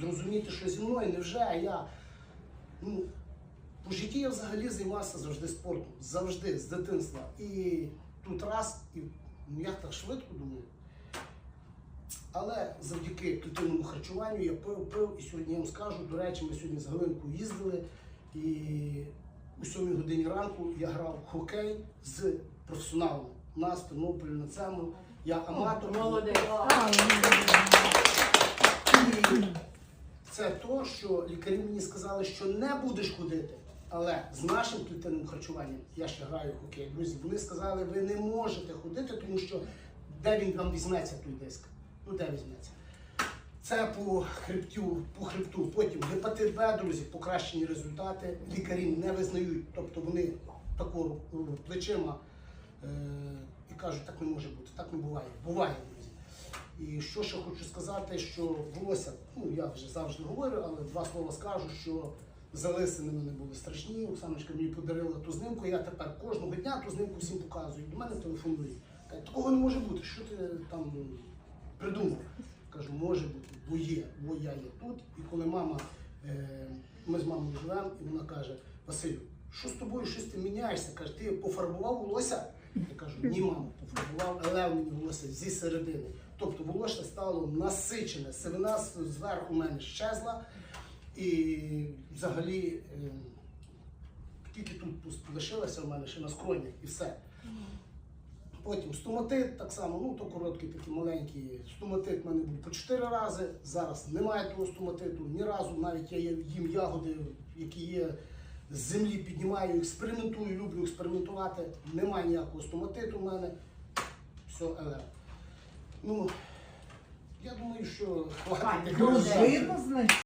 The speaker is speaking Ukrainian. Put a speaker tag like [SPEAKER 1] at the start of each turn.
[SPEAKER 1] зрозуміти, що зі мною невже я. Ну, по житті я взагалі займався завжди спортом. Завжди, з дитинства. І тут раз, і ну як так швидко думаю. Але завдяки клітинному харчуванню я пив, пив, і сьогодні я вам скажу, до речі, ми сьогодні з Галинкою їздили, і у 7 годині ранку я грав в хокей з професіоналом. У нас Тернополі на цьому. Я аматор.
[SPEAKER 2] Молодець.
[SPEAKER 1] Це то, що лікарі мені сказали, що не будеш ходити. Але з нашим клітинним харчуванням я ще граю в хокей. Друзі, вони сказали, ви не можете ходити, тому що де він вам візьметься той диск? Ну де візьметься? Це по хребтю, по хребту. Потім гепатит Б, друзі, покращені результати. Лікарі не визнають, тобто вони тако е, плечима е, і кажуть, так не може бути, так не буває. Буває, що ще хочу сказати, що волосся, ну я вже завжди говорю, але два слова скажу, що залисини мене були страшні. Оксаночка мені подарила ту знимку. Я тепер кожного дня ту знимку всім показую. До мене телефонують. Такого не може бути. Що ти там придумав? Кажу, може бути, бо є, бо я є тут. І коли мама, е, ми з мамою живемо, і вона каже: Василю, що з тобою щось ти міняєшся? Каже, ти пофарбував волосся? Я кажу, ні, мамо, пофарбував, але мені волосся зі середини. Тобто волосся стало насичене, сивина зверху мене щезла. І взагалі е, тільки тут лишилося в мене ще на скронях і все. Потім стоматит так само, ну то короткий, такий маленький. Стоматит в мене був по 4 рази. Зараз немає того стоматиту ні разу. Навіть я їм ягоди, які є з землі, піднімаю, експериментую, люблю експериментувати. Немає ніякого стоматиту в мене. Все, еле. Ну, я думаю, що хватить.
[SPEAKER 3] Дружина, значить.